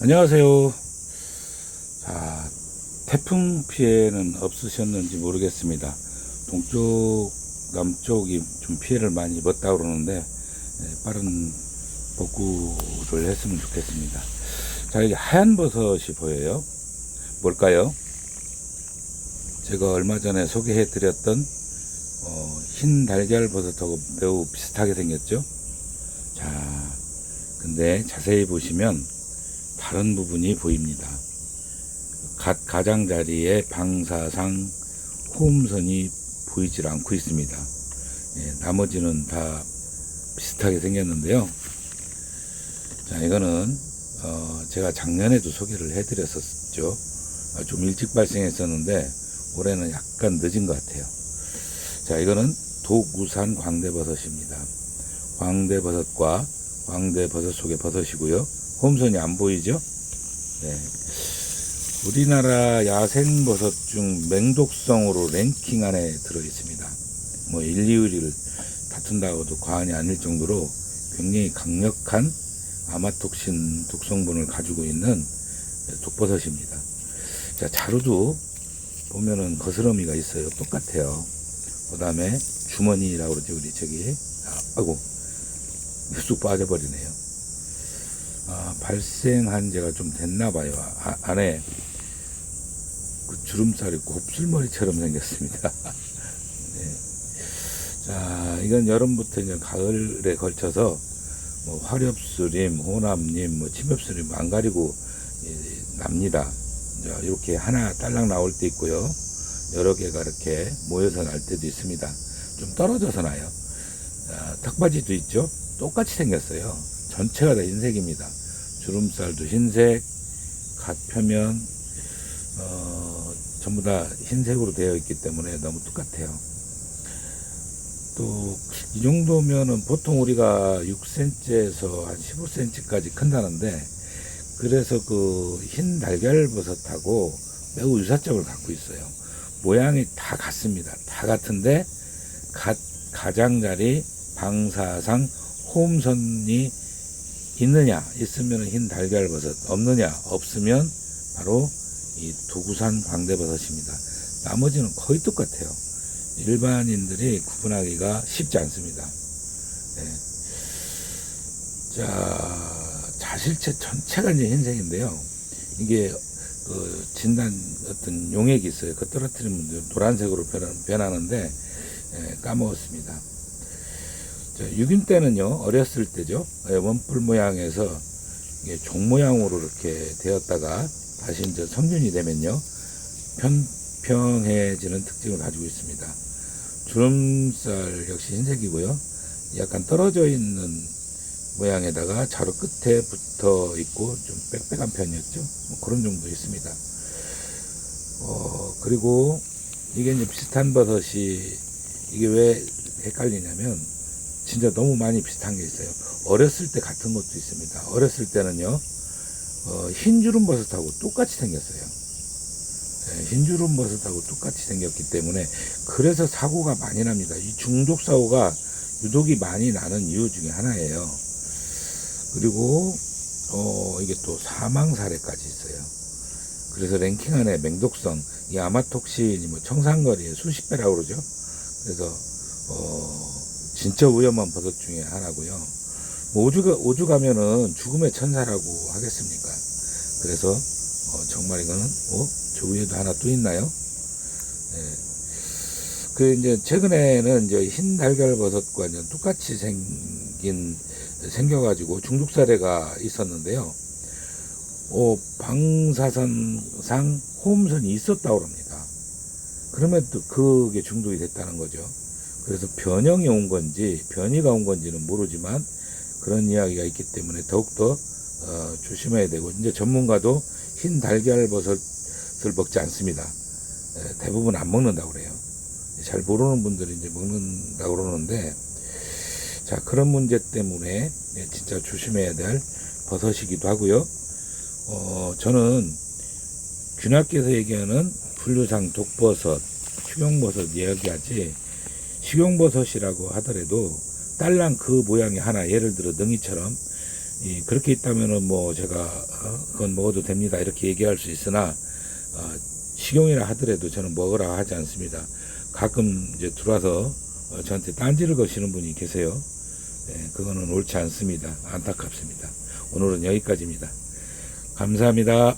안녕하세요. 자, 태풍 피해는 없으셨는지 모르겠습니다. 동쪽, 남쪽이 좀 피해를 많이 입었다 그러는데, 예, 빠른 복구를 했으면 좋겠습니다. 자, 여기 하얀 버섯이 보여요. 뭘까요? 제가 얼마 전에 소개해 드렸던 어, 흰 달걀 버섯하고 매우 비슷하게 생겼죠? 자, 근데 자세히 보시면 다른 부분이 보입니다. 갓 가장자리에 방사상 호음선이 보이질 않고 있습니다. 예, 나머지는 다 비슷하게 생겼는데요. 자, 이거는 어, 제가 작년에도 소개를 해드렸었죠. 아, 좀 일찍 발생했었는데 올해는 약간 늦은 것 같아요. 자, 이거는 독우산 광대버섯입니다. 광대버섯과 광대버섯 속의 버섯이고요. 홈선이 안 보이죠? 네. 우리나라 야생버섯 중 맹독성으로 랭킹 안에 들어 있습니다. 뭐 1, 2위를 다툰다고도 과언이 아닐 정도로 굉장히 강력한 아마톡신 독성분을 가지고 있는 독버섯입니다. 자, 자루도 보면은 거스러미가 있어요. 똑같아요. 그 다음에 주머니라고 그러죠. 우리 저기. 아, 아이고. 쑥 빠져버리네요. 아, 발생한 지가 좀 됐나 봐요. 아, 안에 그 주름살이 곱슬머리처럼 생겼습니다. 네. 자, 이건 여름부터 이제 가을에 걸쳐서 뭐 화렵수림, 호남림, 뭐 침엽수림 안 가리고 예, 납니다. 자, 이렇게 하나 딸랑 나올 때 있고요. 여러 개가 이렇게 모여서 날 때도 있습니다. 좀 떨어져서 나요. 자, 턱받이도 있죠. 똑같이 생겼어요. 전체가 다 흰색입니다. 주름살도 흰색, 갓 표면, 어, 전부 다 흰색으로 되어 있기 때문에 너무 똑같아요. 또, 이 정도면은 보통 우리가 6cm에서 한 15cm까지 큰다는데, 그래서 그 흰 달걀버섯하고 매우 유사점을 갖고 있어요. 모양이 다 같습니다. 다 같은데, 가, 가장자리, 방사상, 호음선이 있느냐 있으면 흰 달걀버섯 없느냐 없으면 바로 이 도구산 광대버섯입니다. 나머지는 거의 똑같아요. 일반인들이 구분하기가 쉽지 않습니다. 네. 자 자실체 전체가 이제 흰색인데요. 이게 그 진단 어떤 용액이 있어요. 그 떨어뜨리면 노란색으로 변하, 는데 예, 까먹었습니다. 자, 유균 때는요, 어렸을 때죠. 예, 원뿔 모양에서 종 모양으로 이렇게 되었다가 다시 이제 성균이 되면요, 평평해지는 특징을 가지고 있습니다. 주름살 역시 흰색이고요. 약간 떨어져 있는 모양에다가 자루 끝에 붙어 있고 좀 빽빽한 편이었죠. 뭐 그런 정도 있습니다. 어, 그리고 이게 이제 비슷한 버섯이 이게 왜 헷갈리냐면 진짜 너무 많이 비슷한 게 있어요. 어렸을 때 같은 것도 있습니다. 어렸을 때는요, 어, 흰 주름 버섯하고 똑같이 생겼어요. 네, 흰 주름 버섯하고 똑같이 생겼기 때문에 그래서 사고가 많이 납니다. 이 중독 사고가 유독이 많이 나는 이유 중에 하나예요. 그리고 어, 이게 또 사망 사례까지 있어요. 그래서 랭킹 안에 맹독성, 이 아마톡신이 뭐 청산거리에 수십 배라고 그러죠. 그래서 어, 진짜 위험한 버섯 중에 하나고요. 뭐 오주, 오주 가면은 죽음의 천사라고 하겠습니까? 그래서, 어, 정말 이거는, 어? 저 위에도 하나 또 있나요? 예. 그, 이제, 최근에는 이제 흰 달걀 버섯과 이제 똑같이 생긴, 생겨가지고 중독 사례가 있었는데요. 어, 방사선상 호음선이 있었다고 합니다. 그러면 또 그게 중독이 됐다는 거죠. 그래서 변형이 온 건지 변이가 온 건지는 모르지만 그런 이야기가 있기 때문에 더욱더 어, 조심해야 되고 이제 전문가도 흰 달걀 버섯을 먹지 않습니다. 에, 대부분 안 먹는다고 그래요. 잘 모르는 분들이 이제 먹는다고 그러는데 자 그런 문제 때문에 예, 진짜 조심해야 될 버섯이기도 하고요. 어, 저는 균학께서 얘기하는 분류상 독버섯, 식용버섯 이야기하지 식용버섯이라고 하더라도 딸랑 그 모양이 하나 예를 들어 능이처럼 이, 그렇게 있다면은 뭐 제가 어, 그건 먹어도 됩니다 이렇게 얘기할 수 있으나 어, 식용이라 하더라도 저는 먹으라 하지 않습니다. 가끔 이제 들어와서 어, 저한테 딴지를 거시는 분이 계세요. 예, 그거는 옳지 않습니다. 안타깝습니다. 오늘은 여기까지입니다. 감사합니다.